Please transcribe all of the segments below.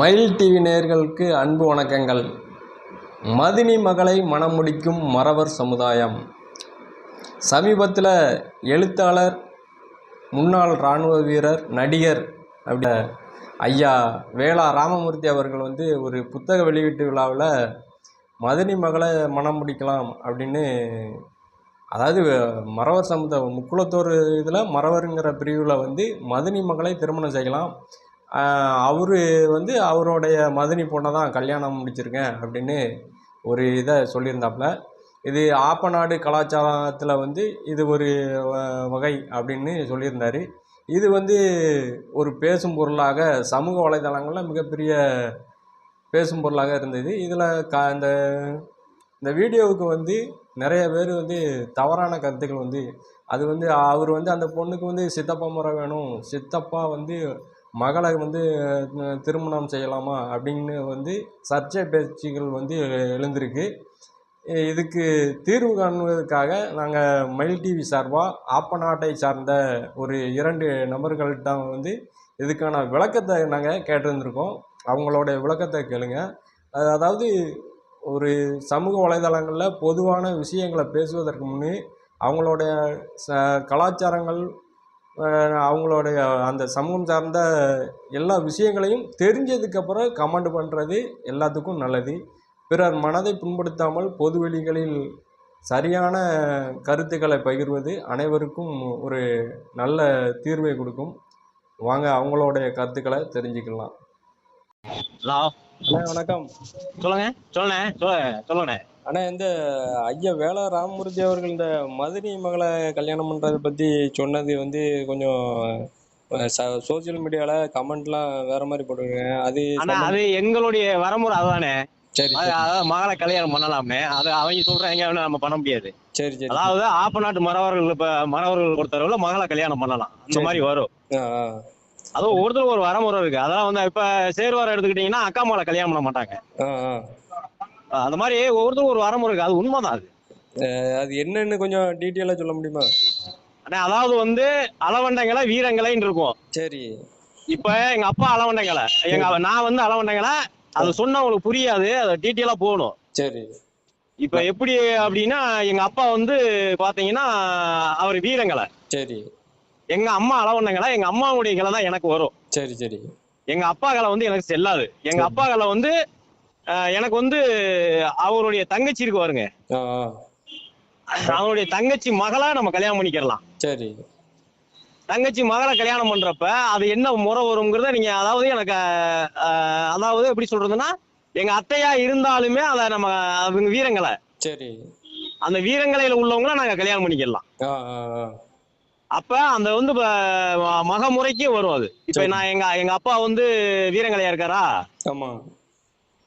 மயில் டிவி நேர்களுக்கு அன்பு வணக்கங்கள். மதினி மகளை மனம் முடிக்கும் மறவர் சமுதாயம். சமீபத்தில் எழுத்தாளர் முன்னாள் இராணுவ வீரர் நடிகர் அப்படி ஐயா வேளா ராமமூர்த்தி அவர்கள் வந்து ஒரு புத்தக வெளியீட்டு விழாவில் மதினி மகளை மணம் முடிக்கலாம் அப்படின்னு அதாவது மறவர் சமுதாயம் முக்குளத்தோர் இதில் மறவருங்கிற பிரிவில் வந்து மதினி மகளை திருமணம் செய்யலாம். அவர் வந்து அவருடைய மதனி பொண்ணை தான் கல்யாணம் முடிச்சிருக்கேன் அப்படின்னு ஒரு இதை சொல்லியிருந்தாப்புல. இது ஆப்பநாடு கலாச்சாரத்தில் வந்து இது ஒரு வ- வகை அப்படின்னு சொல்லியிருந்தார். இது வந்து ஒரு பேசும் பொருளாக சமூக வலைதளங்களில் மிகப்பெரிய பேசும் பொருளாக இருந்தது. இதில் க இந்த இந்த வீடியோவுக்கு வந்து நிறைய பேர் வந்து தவறான கருத்துக்கள் வந்து அது வந்து அவர் வந்து அந்த பொண்ணுக்கு வந்து சித்தப்பா முறை வேணும். சித்தப்பா வந்து மகளை வந்து திருமணம் செய்யலாமா அப்படின்னு வந்து சர்ச்சை பேச்சுகள் வந்து எழுந்திருக்கு. இதுக்கு தீர்வு காணுவதற்காக நாங்கள் மயில் டிவி சார்பாக ஆப்பநாட்டை சார்ந்த ஒரு இரண்டு நபர்கள்ட்ட வந்து இதுக்கான விளக்கத்தை நாங்கள் கேட்டிருந்திருக்கோம். அவங்களோட விளக்கத்தை கேளுங்க. அது- அதாவது ஒரு சமூக வலைதளங்களில் பொதுவான விஷயங்களை பேசுவதற்கு முன்னே அவங்களுடைய ச கலாச்சாரங்கள் அவங்களுடைய அந்த சமூகம் சார்ந்த எல்லா விஷயங்களையும் தெரிஞ்சதுக்கப்புறம் கமெண்ட் பண்ணுறது எல்லாத்துக்கும் நல்லது. பிறர் மனதை புண்படுத்தாமல் பொதுவெளிகளில் சரியான கருத்துக்களை பகிர்வது அனைவருக்கும் ஒரு நல்ல தீர்வை கொடுக்கும். வாங்க அவங்களுடைய கருத்துக்களை தெரிஞ்சுக்கலாம். ஹலோ. வணக்கம். சொல்லுங்க சொல்லுண்ணே சொல்ல சொல்லுண்ணே. அண்ணா இந்த ஐயா வேளா ராமமூர்த்தி அவர்கள் இந்த மதுரை மகளை கல்யாணம் பண்ணுறதை பற்றி சொன்னது வந்து கொஞ்சம் சோசியல் மீடியாவில் கமெண்ட்லாம் வேற மாதிரி போட்டிருக்கேன் அது ஆனா அது எங்களுடைய வரமுறை அதுதானே. சரி அது- அதாவது மகளை கல்யாணம் பண்ணலாம்னே அது அவங்க சொல்றாங்க நம்ம பண்ண முடியாது. சரி சரி அதாவது ஆப்ப நாட்டு மறவர்கள் இப்ப மறவர்கள் பொறுத்தளவுல மகளை கல்யாணம் பண்ணலாம். அந்த. மாதிரி வரும். அதுவும் ஒருத்தருக்கு ஒரு வரமுறை இருக்கு. அதெல்லாம் வந்து இப்ப சேர்வாரம் எடுத்துக்கிட்டீங்கன்னா அக்கா மகளை கல்யாணம் பண்ண மாட்டாங்க. அந்த மாதிரி ஒவ்வொருத்தருக்கும் ஒரு வரமுறை இருக்கு. அது உண்மைதான் அது. அது என்னன்னு கொஞ்சம் டீட்டெயிலாக சொல்ல முடியுமா? ஆனா அதாவது வந்து அளவண்டங்களை வீரங்களைன்னு இருக்கும். சரி. இப்ப எங்க அப்பா அளவண்டங்களை எங்க நான் வந்து அளவண்டங்களை அது சொன்னா உங்களுக்கு புரியாது. அதை டீட்டெயிலா போகணும். சரி. இப்ப எப்படி அப்படின்னா எங்க அப்பா வந்து பாத்தீங்கன்னா அவர் வீரங்களை. சரி. எங்க அம்மா அளவண்ணங்களை எங்க அம்மாவுடைய கிளை தான் எனக்கு வரும். சரி சரி. எங்க அப்பா கிளை வந்து எனக்கு செல்லாது. எங்க. அப்பா கிளை வந்து எனக்கு வந்து அவருடைய தங்கச்சி இருக்கு பாருங்க. அவருடைய தங்கச்சி மகளா நம்ம கல்யாணம் பண்ணிக்கிறலாம். சரி. தங்கச்சி மகளை கல்யாணம் பண்றப்ப அது என்ன முறை வருங்கிறத நீங்க அதாவது எனக்கு அதாவது எப்படி சொல்றதுன்னா எங்க அத்தையா இருந்தாலுமே அதை நம்ம அவங்க வீரங்களை சரி. அந்த வீரங்களையில உள்ளவங்கள நாங்க கல்யாணம் பண்ணிக்கலாம் அப்ப அந்த வந்து மக முறைக்கே வரும் அது. இப்ப. நான் எங்க எங்க அப்பா வந்து வீரங்களையா இருக்காரா? ஆமாம்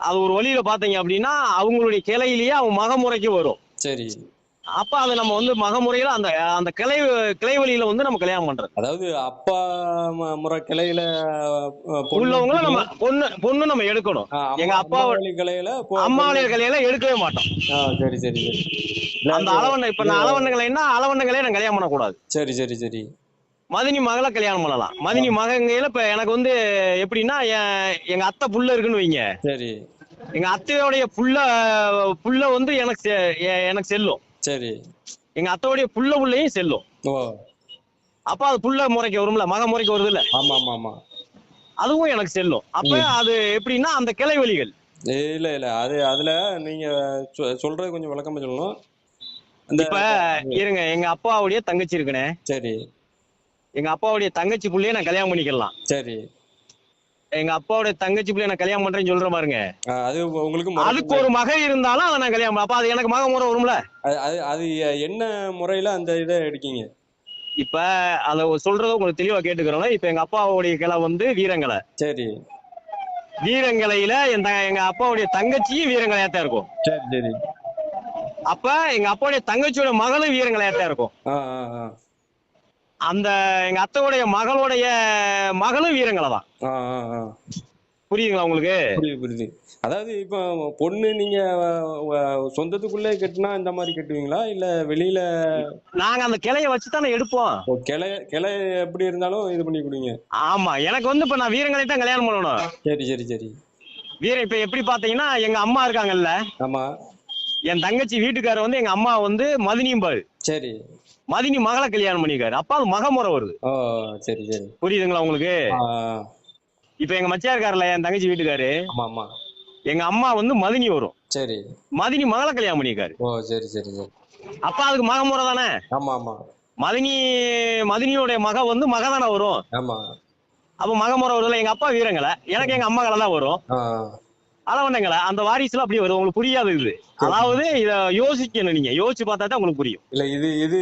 அது ஒரு வழியில பாத்தீங்க அப்படின்னா அவங்களுடைய கிளையிலேயே அவங்க மக முறைக்கு வரும். சரி. அப்ப அதை நம்ம வந்து மக முறையில அந்த அந்த கிளை கிளை வழியில வந்து நம்ம கல்யாணம் பண்றது. அதாவது அப்பா முறை கிளையில உள்ளவங்கள நம்ம பொண்ணு பொண்ணு நம்ம எடுக்கணும். அம்மா- எங்க அப்பா அம்மா வழி கிளையில அம்மாவுடைய கிளையில எடுக்கவே மாட்டோம். சரி சரி சரி. அந்த அளவண்ண இப்ப நான் அளவண்ணங்களைன்னா அளவண்ணங்களே நான் கல்யாணம் பண்ணக்கூடாது. சரி சரி சரி. மதினி மகளை கல்யாணம் பண்ணலாம். மதினி மகங்கையில இப்ப எனக்கு வந்து எப்படின்னா எங்க அத்தை புள்ள இருக்குன்னு வைங்க. சரி. எங்க அத்தையோடைய புள்ள புள்ள வந்து எனக்கு எனக்கு செல்லும். சரி. எங்க அத்தையோடைய புள்ள புள்ளையும் செல்லும். அப்ப அது புள்ள முறைக்கு வரும்ல மக முறைக்கு வருது இல்ல ஆமா ஆமா ஆமா அதுவும் எனக்கு செல்லும். அப்ப அது எப்படின்னா அந்த கிளை வழிகள் இல்ல இல்ல. அது அதுல நீங்க சொல்றது கொஞ்சம் விளக்கமா சொல்லணும். இந்த இப்ப இருங்க எங்க அப்பாவுடைய தங்கச்சி இருக்குனே சரி. எங்க அப்பாவுடைய தங்கச்சி புள்ளைய நான் கல்யாணம் பண்ணிக்கலாம். சரி. எங்க அப்பாவுடைய தங்கச்சி புள்ளைய நான் கல்யாணம் பண்றேன்னு சொல்ற பாருங்க. அது உங்களுக்கு அதுக்கு ஒரு மக இருந்தாலும் அதை நான் கல்யாணம் அப்ப அது எனக்கு மக முறை வரும்ல? அது அது- என்ன முறையில அந்த இதை எடுக்கீங்க? இப்ப அத சொல்றத உங்களுக்கு தெளிவா கேட்டுக்கிறோம் இப்ப எங்க அப்பாவுடைய கிளை வந்து வீரங்கலை. சரி. வீரங்கலையில என் எங்க அப்பாவுடைய தங்கச்சியும் வீரங்கலையாத்தான் இருக்கும். சரி சரி. அப்ப எங்க அப்பாவுடைய தங்கச்சியோட மகளும் வீரங்கலையாத்தான் இருக்கும். ஆ ஆ ஆ. அந்த எங்க அத்தையுடைய மகளுடைய மகளும் வீரங்களை தான் புரியுதுங்களா உங்களுக்கு? புரியுது புரியுது. அதாவது இப்போ பொண்ணு நீங்க சொந்தத்துக்குள்ளே கட்டினா இந்த மாதிரி கட்டுவீங்களா? இல்ல வெளியில நாங்க அந்த கிளைய வச்சு தானே எடுப்போம் கிளை கிளை எப்படி இருந்தாலும் இது பண்ணி கொடுங்க. ஆமா எனக்கு வந்து இப்ப நான் வீரங்களை தான் கல்யாணம் பண்ணணும். சரி சரி சரி. வீர இப்ப எப்படி பாத்தீங்கன்னா எங்க அம்மா இருக்காங்கல்ல. ஆமா. என் தங்கச்சி வீட்டுக்காரர் வந்து எங்க அம்மா வந்து மதினிம்பாரு சரி. மதினி மகளை கல்யாணம் பண்ணிக்காரு அப்ப அது மகமுறை வருது. ஓ சரி சரி. புரியுதுங்களா உங்களுக்கு? இப்ப எங்க மச்சியா இருக்காருல்ல என் தங்கச்சி வீட்டுக்காரு. ஆமா ஆமா. எங்க அம்மா வந்து மதினி வரும். சரி. மதினி மகளை கல்யாணம் பண்ணிக்காரு ஓ சரி சரி சரி. அப்ப அதுக்கு மகமுறை தானே? ஆமா ஆமா. மதினி மதினியோடைய மக வந்து மக தானே வரும். ஆமா. அப்ப மகமுறை வருதுல எங்க அப்பா வீரங்களை. எனக்கு எங்க அம்மா தான் வரும் ஆ அளவண்டங்களை அந்த வாரிசுல அப்படியே வரும் உங்களுக்கு புரியாது இது. அதாவது இத யோசிக்கணும் நீங்க. யோசிச்சு பார்த்தா தான் உங்களுக்கு புரியும். இல்ல இது இது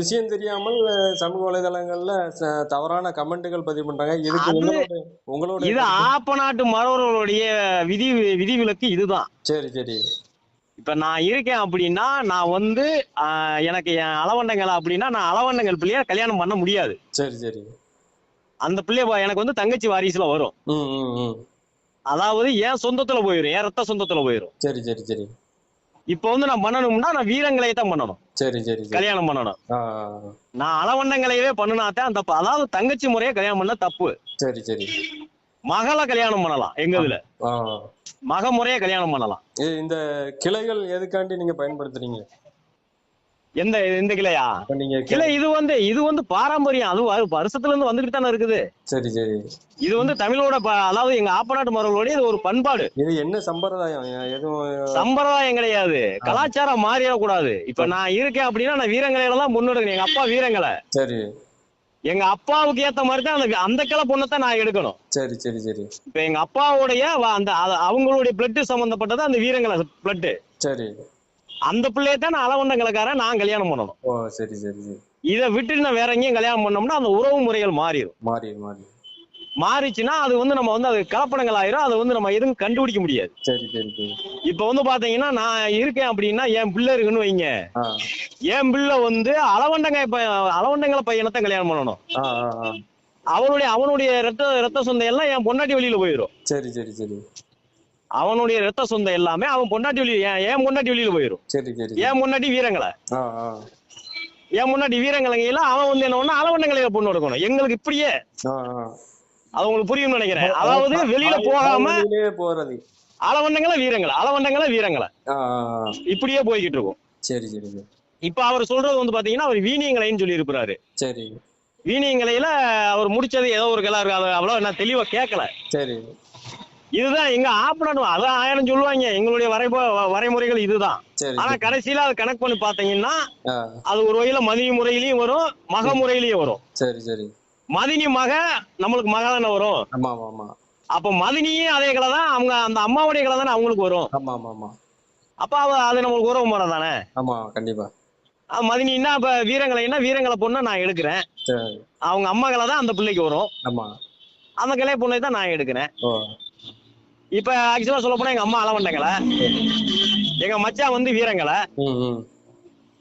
விஷயம் தெரியாமல் சமூக வலைதளங்கள்ல தவறான கமெண்ட்டுகள் பதிவு பண்றாங்க. இதுக்கு உங்களோட இது ஆப்ப நாட்டு மறவர்களுடைய விதி விதிவிலக்கு இதுதான். சரி சரி. இப்ப நான் இருக்கேன் அப்படின்னா நான் வந்து எனக்கு என் அளவண்டங்கள் அப்படின்னா நான் அளவண்டங்கள் பிள்ளைய கல்யாணம் பண்ண முடியாது. சரி சரி. அந்த பிள்ளைய எனக்கு வந்து தங்கச்சி வாரிசுல வரும். அதாவது என் சொந்தத்துல போயிடும் என் ரத்த சொந்தத்துல போயிடும் சரி சரி சரி. இப்ப வந்து நான் பண்ணணும்னா நான் வீரங்களையே தான் பண்ணணும். சரி சரி கல்யாணம் பண்ணணும். நான் அளவண்டங்களையவே பண்ணினாத்தான் தப்பு அதாவது தங்கச்சி முறையை கல்யாணம் பண்ண தப்பு. சரி சரி. மகளை கல்யாணம் பண்ணலாம் எங்க இதுல. மக முறையை கல்யாணம் பண்ணலாம். இந்த கிளைகள் எதுக்காண்டி நீங்க பயன்படுத்துறீங்க? எந்த எந்த கிளையா? கிளை இது வந்து இது வந்து பாரம்பரியம். அது வரு- வருஷத்துல இருந்து வந்துகிட்டு தானே இருக்குது. சரி சரி. இது வந்து தமிழோட அதாவது எங்க ஆப்பநாட்டு மரபுடைய இது ஒரு பண்பாடு. இது என்ன சம்பிரதாயம்? எதுவும் சம்பிரதாயம் கிடையாது. கலாச்சாரம் மாறிடக்கூடாது. இப்ப நான் இருக்கேன் அப்படின்னா நான் வீரங்களையில தான் முன்னெடுக்கணும். எங்க அப்பா வீரங்களை. சரி. எங்க அப்பாவுக்கு ஏத்த மாதிரி தான் அந்த அந்த கிளை பொண்ணை நான் எடுக்கணும். சரி சரி சரி. இப்ப எங்க அப்பாவுடைய அந்த அவங்களுடைய பிளட் சம்பந்தப்பட்டது அந்த வீரங்களை பிளட் சரி. அந்த பிள்ளையை தான் நான் அளவண்டங்களுக்காரன் நான் கல்யாணம் பண்ணணும். ஓ சரி சரி சரி. இதை விட்டுட்டு நான் வேற எங்கேயும் கல்யாணம் பண்ணோம்னா அந்த உறவு முறைகள் மாறிடும். மாறி மாறி மாறிச்சுன்னா அது வந்து நம்ம வந்து அது கலப்படங்கள் ஆயிரும். அதை வந்து நம்ம எதுவும் கண்டுபிடிக்க முடியாது. சரி சரி சரி. இப்ப வந்து பாத்தீங்கன்னா நான் இருக்கேன் அப்படின்னா என் பிள்ளை இருக்குன்னு வைங்க. என் பிள்ளை வந்து அளவண்டங்க அளவண்டங்களை பையனத்தான் கல்யாணம் பண்ணணும். அவனுடைய அவனுடைய ரத்த ரத்த சொந்தம் எல்லாம் என் பொண்டாட்டி வெளியில போயிடும். சரி சரி சரி. அவனுடைய ரத்த சொந்தம் எல்லாமே அவன் பொண்டாட்டி வெளியில என் பொண்டாட்டி வெளியில போயிடும் சரி என் பொண்டாட்டி வீரங்களை? என் முன்னாடி வீரங்களைங்கள அவன் வந்து என்ன பண்ணா அளவண்டங்களை பொண்ணு எடுக்கணும். எங்களுக்கு இப்படியே. அது உங்களுக்கு புரியும்னு நினைக்கிறேன். அதாவது வெளியில போகாம போறது. அளவண்டங்களை வீரங்களை அளவண்டங்களை வீரங்களை. இப்படியே போய்கிட்டு இருக்கும். சரி சரி இப்ப அவர் சொல்றது வந்து பாத்தீங்கன்னா அவர் வீணியங்களைன்னு சொல்லி இருப்பாரு சரி. வீணியங்களையில அவர் முடிச்சது ஏதோ ஒரு கிளா இருக்கு அவ்வளவு நான் தெளிவா கேட்கல சரி. இதுதான் எங்க ஆப்பனட்டும் அதான் ஆயிரம் சொல்லுவாங்க. எங்களுடைய வரைப வரைமுறைகள் இதுதான். ஆனா கடைசியில அது கணக்கு பண்ணி பாத்தீங்கன்னா அது ஒரு வகையில மதினி முறையிலயும் வரும் மக முறையிலயும் வரும். சரி சரி. மதினி மக நம்மளுக்கு மக தானே வரும். ஆமா ஆமா அப்ப மதினியும் அதே கிளை தான் அவங்க அந்த அம்மாவுடைய கிளை தானே அவங்களுக்கு வரும். ஆமா ஆமா ஆமா. அப்ப அவ அது நம்மளுக்கு உறவு முறை தானே. ஆமா கண்டிப்பா. மதினின்னா இப்ப வீரங்களைன்னா வீரங்களை பொண்ணை நான் எடுக்கிறேன். அவங்க அம்மாக்களை தான் அந்த பிள்ளைக்கு வரும். ஆமா. அந்த கிளை பொண்ணை தான் நான் எடுக்கிறேன். இப்ப ஆக்சுவலா சொல்ல போனா எங்க அம்மா அளவண்டங்களை எங்க மச்சான் வந்து வீரங்களை.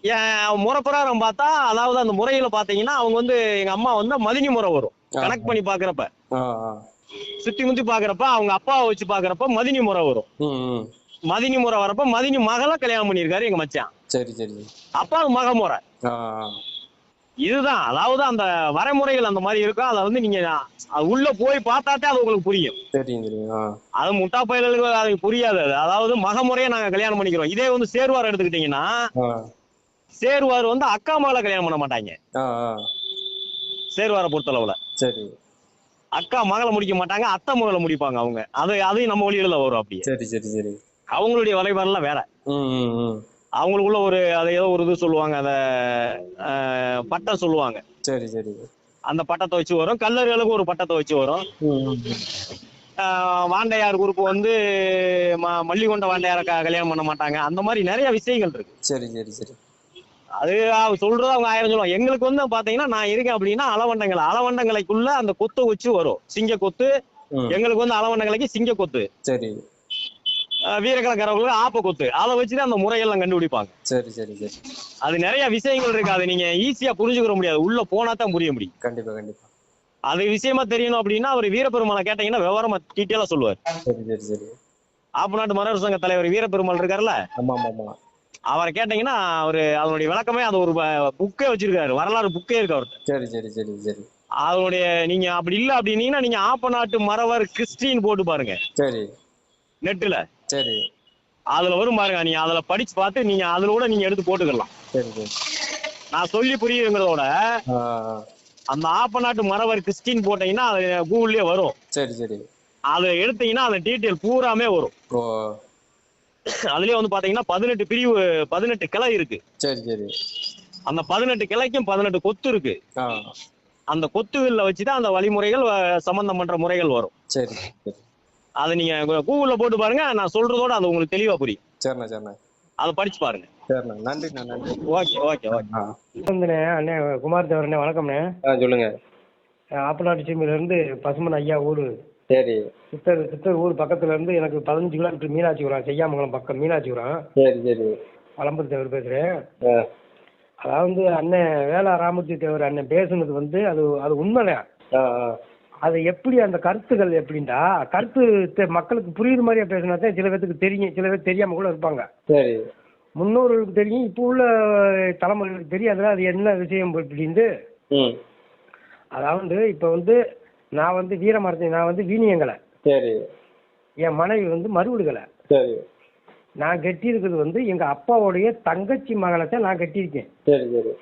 என் முறை பிரகாரம் பார்த்தா அதாவது அந்த முறையில பாத்தீங்கன்னா அவங்க வந்து எங்க அம்மா வந்து மதினி முறை வரும். கணக்கு பண்ணி பாக்குறப்ப சுத்தி முத்தி பாக்குறப்ப அவங்க அப்பாவை வச்சு பாக்குறப்ப மதினி முறை வரும். மதினி முறை வரப்ப மதினி மகளை கல்யாணம் பண்ணியிருக்காரு எங்க மச்சான். சரி சரி. அப்ப மக முறை. இதுதான். அதாவது அந்த வரைமுறைகள் அந்த மாதிரி இருக்கும் அதை வந்து நீங்க உள்ள போய் பார்த்தாத்தே அது உங்களுக்கு புரியும். அது முட்டா பயல்களுக்கு அது புரியாது. அது அதாவது மகமுறையை நாங்க கல்யாணம் பண்ணிக்கிறோம். இதே வந்து சேர்வார் எடுத்துக்கிட்டீங்கன்னா சேர்வார் வந்து அக்கா மகளை கல்யாணம் பண்ண மாட்டாங்க. சேர்வாரை பொறுத்தளவுல. சரி. அக்கா மகளை முடிக்க மாட்டாங்க அத்தை மகளை முடிப்பாங்க அவங்க. அது அதையும் நம்ம வழியில வரும் அப்படியே. சரி சரி சரி. அவங்களுடைய வலைபாடுலாம் வேற. அவங்களுக்குள்ள ஒரு அதை ஏதோ ஒரு இது சொல்லுவாங்க அத பட்டம் சொல்லுவாங்க. சரி சரி. அந்த பட்டத்தை வச்சு வரும். கல்லர்களுக்கு ஒரு பட்டத்தை வச்சு வரும். வாண்டையார் குரூப் வந்து மல்லிகொண்ட வாண்டையார கல்யாணம் பண்ண மாட்டாங்க. அந்த மாதிரி நிறைய விஷயங்கள் இருக்கு. சரி சரி சரி. அது சொல்றது அவங்க ஆயிரம் சொல்லுவாங்க. எங்களுக்கு வந்து பாத்தீங்கன்னா நான் இருக்கேன் அப்படின்னா அளவண்டங்கள் அளவண்டங்களைக்குள்ள அந்த கொத்து வச்சு வரும். சிங்க கொத்து. எங்களுக்கு வந்து அளவண்டங்களைக்கு சிங்க கொத்து. சரி. ஆஹ் வீரக்கலக்காரவங்களுக்கு ஆப்ப கொத்து அதை வச்சுதான் அந்த முறையெல்லாம் கண்டுபிடிப்பாங்க. சரி சரி சரி. அது நிறைய விஷயங்கள் இருக்கு. அதை நீங்க ஈஸியா புரிஞ்சுக்கிற முடியாது. உள்ள போனா தான் புரிய முடியும். கண்டிப்பா கண்டிப்பா. அது விஷயமா தெரியணும் அப்படின்னா அவர் வீரபெருமாளை கேட்டீங்கன்னா விவரமா டீட்டெயிலா சொல்லுவார். சரி சரி சரி. ஆப்பநாட்டு மரவர் சங்க தலைவர் வீரபெருமாள் இருக்காருல்ல? ஆமா ஆமா ஆமா. அவரை கேட்டீங்கன்னா அவரு அதனுடைய விளக்கமே அது ஒரு புக்கே வச்சிருக்காரு. வரலாறு புக்கே இருக்கு அவர்கிட்ட சரி சரி சரி சரி. அதனுடைய நீங்க அப்படி இல்ல அப்படின்னீங்கன்னா நீங்க ஆப்பநாட்டு மறவர் கிறிஸ்டின் போட்டு பாருங்க. சரி. நெட்டுல. சரி. அதுல வரும் பாருங்க நீங்க அதுல படிச்சு பார்த்து நீங்க அதுல கூட நீங்க எடுத்து போட்டுக்கலாம். சரி சரி. நான் சொல்லி புரியுங்கிறதோட. அந்த ஆப்பநாட்டு மறவர் கிறிஸ்டின் போட்டீங்கன்னா அது கூகுள்லயே வரும். சரி சரி. அதை எடுத்தீங்கன்னா அந்த டீட்டெயில் பூராமே வரும். அதுலயே வந்து பாத்தீங்கன்னா பதினெட்டு பிரிவு பதினெட்டு கிளை இருக்கு. சரி சரி. அந்த பதினெட்டு கிளைக்கும் பதினெட்டு கொத்து இருக்கு. அந்த கொத்துகள்ல வச்சுதான் அந்த வழிமுறைகள் சம்பந்தம் பண்ற முறைகள் வரும். சரி சரி. அதை நீங்க கூகுள்ல போட்டு பாருங்க. நான் சொல்றதோட அது உங்களுக்கு தெளிவா புரியும். சரிண்ணா சரிண்ணா. அதை படிச்சு பாருங்க. சரிண்ணா நன்றிண்ணா நன்றி. Okay okay okay. அண்ணே குமார் தேவரண்ணே வணக்கம்ண்ணே. ஆ சொல்லுங்க. ஆப்பநாட்டு சீமையிலேருந்து பசுமன் ஐயா ஊர். சரி. சித்தர் சித்தர் ஊர் பக்கத்துல இருந்து எனக்கு பதினஞ்சு கிலோமீட்டர் மீனாட்சிபுரம் செய்யாமங்கலம் பக்கம் மீனாட்சிபுரம். சரி சரி. வளம்புரி தேவர் பேசுகிறேன் ஆ. அதாவது அண்ணன் வேளா ராமூர்த்தி தேவர் அண்ணன் பேசுனது வந்து அது அது உண்மைதான் ஆ ஆ. அது எப்படி அந்த கருத்துக்கள் எப்படின்டா கருத்து மக்களுக்கு புரியுற மாதிரியா பேசினா தான் சில பேருக்கு தெரியும். சில பேர் தெரியாம கூட இருப்பாங்க. சரி. முன்னோர்களுக்கு தெரியும். இப்போ உள்ள தலைமுறைகளுக்கு தெரியாதுல அது என்ன விஷயம் அப்படின்ட்டு ம். அதாவது இப்போ வந்து நான் வந்து வீரமரத்தை நான் வந்து வீணியங்கலை சரி. என் மனைவி வந்து மறுவிடுகலை சரி. நான் கட்டியிருக்கிறது வந்து எங்கள் அப்பாவுடைய தங்கச்சி மகளை தான் நான் கட்டியிருக்கேன். சரி சரி.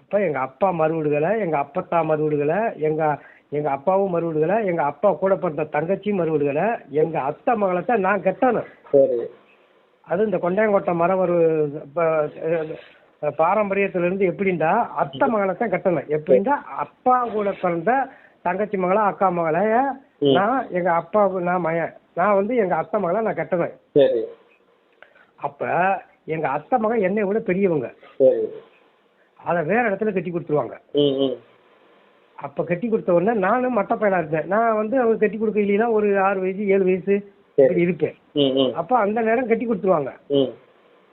அப்போ எங்கள் அப்பா மறுவிடுகலை எங்கள் அப்பத்தா மறுவிடுகலை எங்கள் எங்கள் அப்பாவும் மறுவிடுகலை எங்கள் அப்பா கூட பிறந்த தங்கச்சியும் மறுவிடுகலை எங்கள் அத்தை மகளை தான் நான் கட்டணும். சரி. அது இந்த கொண்டையங்கோட்டை மரவர் இப்போ பாரம்பரியத்திலிருந்து எப்படின்னா அத்தை மகளை தான் கட்டணும். எப்படின்னா அப்பா கூட பிறந்த தங்கச்சி மகளா அக்கா மகளைய நான் எங்க அப்பாவுக்கு நான் மகன். நான் வந்து எங்க அத்தை மகளை நான் கட்டணும். அப்ப எங்க அத்தை மகன் என்னை விட பெரியவங்க. அதை வேற இடத்துல கட்டி கொடுத்துருவாங்க. அப்ப கட்டி கொடுத்த உடனே நானும் மட்ட பையனா இருந்தேன். நான் வந்து அவங்க கட்டி கொடுக்க இல்லைன்னா ஒரு ஆறு வயசு ஏழு வயசு இருப்பேன். அப்ப அந்த நேரம் கட்டி கொடுத்துருவாங்க.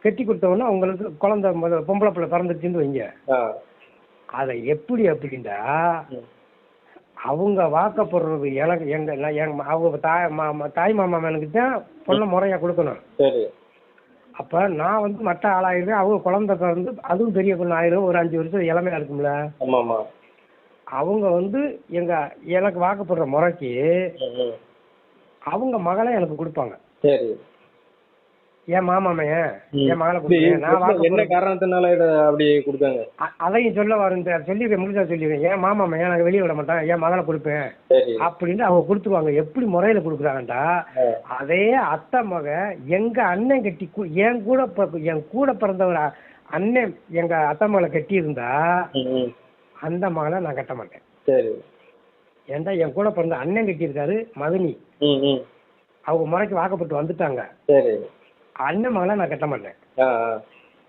கட்டி கொடுத்த உடனே அவங்களுக்கு குழந்தை பொம்பளை பிள்ளை பிறந்துச்சுன்னு வைங்க. அதை எப்படி அப்படின்னா. அவங்க வாக்கப்படுறது எனக்கு எங்க நான் எங்க அவங்க தாய் மாமா தாய் மாமா எனக்கு தான் பொண்ணை முறையா கொடுக்கணும். அப்ப நான் வந்து மற்ற ஆளாயிருவேன். அவங்க குழந்தை பிறந்து அதுவும் பெரிய பொண்ணு ஆயிரும். ஒரு அஞ்சு வருஷம் இளமையா இருக்கும்ல. அவங்க வந்து எங்க எனக்கு வாக்கப்படுற முறைக்கு அவங்க மகளை எனக்கு கொடுப்பாங்க. சரி. என் மாமாமைய. என் மகளை நான் என்ன காரணத்தினால இதை அப்படி கொடுத்தாங்க? அதையும் சொல்ல வரேன் சொல்லிடுவேன் முடிஞ்சா சொல்லிடுவேன் என் மாமாமைய எனக்கு வெளியே விட மாட்டேன் என் மகளை கொடுப்பேன்? அப்படின்னு அவங்க கொடுத்துருவாங்க. எப்படி முறையில கொடுக்குறாங்கடா. அதே அத்தை மக எங்க அண்ணன் கட்டி என் கூட என் கூட பிறந்த ஒரு அ- அண்ணன் எங்க அத்தை மகளை கட்டி இருந்தா அந்த மகளை நான் கட்ட மாட்டேன். சரி. ஏன்டா என் கூட பிறந்த அண்ணன் கட்டியிருக்காரு மதனி ம் ம். அவங்க முறைக்கு வாக்கப்பட்டு வந்துட்டாங்க. சரி. அண்ணன் மகளை நான் கட்ட மாட்டேன்.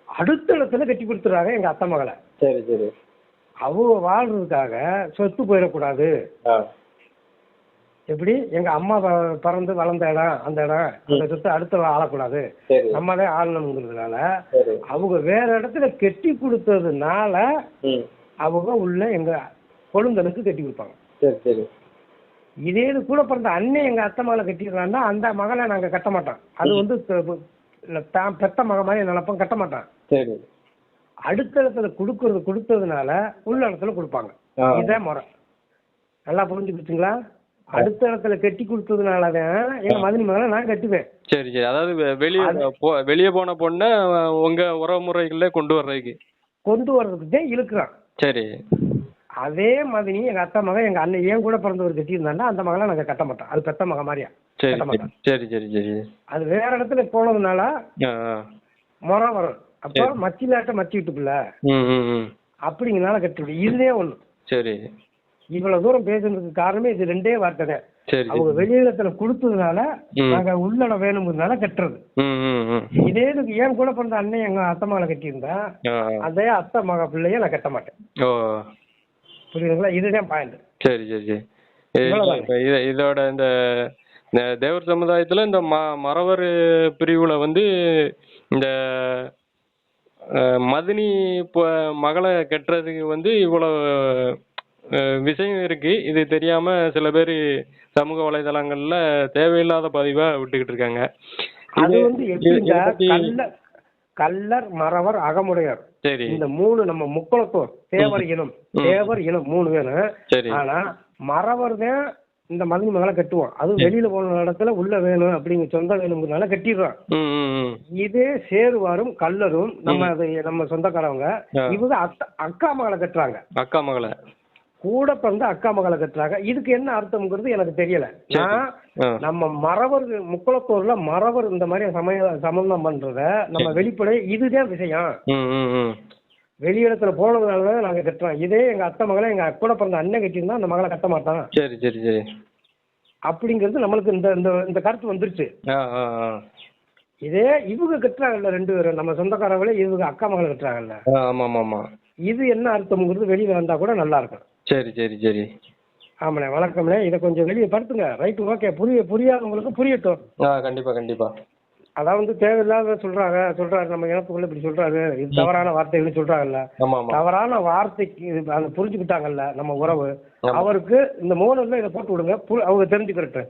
அடுத்த இடத்துல கட்டி கொடுத்துறாங்க எங்க அத்தை மகளை. சரி சரி. அவங்க வாழ்றதுக்காக சொத்து போயிடக்கூடாது. எப்படி? எங்க அம்மா பிறந்து வளர்ந்த இடம் அந்த இடம் அந்த சொத்து அடுத்த ஆளக்கூடாது. சரி. நம்ம தான் ஆளணுங்கிறதுனால அவங்க வேற இடத்துல கட்டி கொடுத்ததுனால அவங்க உள்ள எங்க கொழுந்தனுக்கு கட்டி கொடுப்பாங்க. சரி சரி. இதே இது கூட பிறந்த அண்ணன் எங்க அத்தை மகளை கட்டிடுறான்னா அந்த மகளை நாங்க கட்ட மாட்டோம். அது வந்து தான் பெத்த மக மாதிரி நினைப்போம் கட்ட மாட்டான் சரி. அடுத்த இடத்துல கொடுக்கறது கொடுத்ததுனால உள்ள இடத்துல கொடுப்பாங்க. ஆ. இதான் முறை. நல்லா புரிஞ்சுக்கிச்சுங்களா அடுத்த இடத்துல கட்டி கொடுத்ததுனாலதான் எங்க மதுரை மகளை நான் கட்டுவேன். சரி சரி. அதாவது வெளிய போ- வெளிய போன பொண்ணை உங்க உறவுமுறைகளே கொண்டு வர்றதுக்கு. கொண்டு வர்றதுக்கு தான் இழுக்கிறான். சரி. அதே மாதிரி எங்க அத்தை மகன் எங்க அண்ணன் ஏன் கூட பிறந்தவர் கட்டியிருந்தாண்டா அந்த மகளை நாங்க கட்ட மாட்டோம். அது பெத்த மக மாதிரியா? சரி கட்ட சரி. சரி சரி அது வேற இடத்துல போனதுனால. முறை வரும். அப்போ மச்சிலாட்ட மச்சி விட்டுப்புல அப்படிங்கனால கட்டி இதுலயே ஒண்ணு. சரி. இவ்வளவு தூரம் பேசுறதுக்கு காரணமே இது ரெண்டே வார்த்தை அவங்க வெளியிடத்துல கொடுத்ததுனால. நாங்க உள்ளடம் வேணுங்கிறதுனால கட்டுறது. இதே இதுக்கு ஏன் கூட பிறந்த அண்ணன் எங்க அத்தை மகளை கட்டியிருந்தா. அதே அத்தை மக பிள்ளைய நான் கட்ட மாட்டேன். ஓ. புரியுதுங்களா? இதுதான் பாயிண்ட் சரி சரி சரி. இதோட இந்த தேவர் சமுதாயத்துல இந்த ம மறவர் பிரிவுல வந்து இந்த மதினி மகளை கட்டுறதுக்கு வந்து இவ்வளவு விஷயம் இருக்கு. இது தெரியாம சில பேர் சமூக வலைதளங்கள்ல தேவையில்லாத பதிவா விட்டுக்கிட்டு இருக்காங்க. அது வந்து எப்படின்னா கள்ளர் கள்ளர் மறவர் அகமுடையர். சரி. இந்த மூணு நம்ம முக்குளத்தோர் தேவர் இனம். தேவர் இனம் மூணு வேணும் ஆனா மறவர் தான் இந்த மதுரை மகளை கட்டுவோம் அது வெளியில போன இடத்துல உள்ள வேணும் அப்படிங்கிற சொந்த வேணுங்கிறதுனால கட்டிடுறோம் இதே சேருவாரும் கல்லரும் நம்ம அது நம்ம சொந்தக்காரவங்க. இவங்க அக்கா மகளை கட்டுறாங்க. அக்கா மகளை. கூட பிறந்த அக்கா மகளை கட்டுறாங்க. இதுக்கு என்ன அர்த்தம்ங்கிறது எனக்கு தெரியல. நான் நம்ம மறவர் முக்குளத்தூர்ல மறவர் இந்த மாதிரி சமய சம்பந்தம் பண்றத நம்ம வெளிப்படை இதுதான் விஷயம். வெளியிடத்துல போனதுனால தான் நாங்க கட்டுறோம். இதே எங்க அத்தை மகளை எங்க கூட பிறந்த அண்ணன் கட்டியிருந்தா அந்த மகளை கட்ட மாட்டான். சரி சரி சரி. அப்படிங்கிறது நம்மளுக்கு இந்த இந்த இந்த கருத்து வந்துருச்சு. இதே இவங்க கட்டுறாங்கல்ல ரெண்டு பேரும். நம்ம சொந்தக்காரங்களே இவங்க அக்கா மகளை கட்டுறாங்கல்ல. ஆ ஆமாம் ஆமாம் ஆமாம். இது என்ன அர்த்தம்ங்கிறது வெளியில வந்தா கூட நல்லா இருக்கும். சரி சரி சரி. ஆமாண்ணே வணக்கம்ண்ணே. இதை கொஞ்சம் வெளியே படுத்துங்க. Right okay. புரிய புரியாதவங்களுக்கு புரியட்டும். ஆ கண்டிப்பாக கண்டிப்பாக அதான் வந்து தேவையில்லாத சொல்றாங்க. சொல்றாரு. நம்ம இனத்துக்குள்ள இப்படி சொல்றாரு. இது தவறான வார்த்தைகள் சொல்றாங்கல்ல. தவறான வார்த்தைக்கு இது அந்த புரிஞ்சுக்கிட்டாங்கல்ல நம்ம உறவு. அவருக்கு இந்த மோனல்ல இதை போட்டு விடுங்க. அவங்க தெரிஞ்சுக்கிறட்டும்.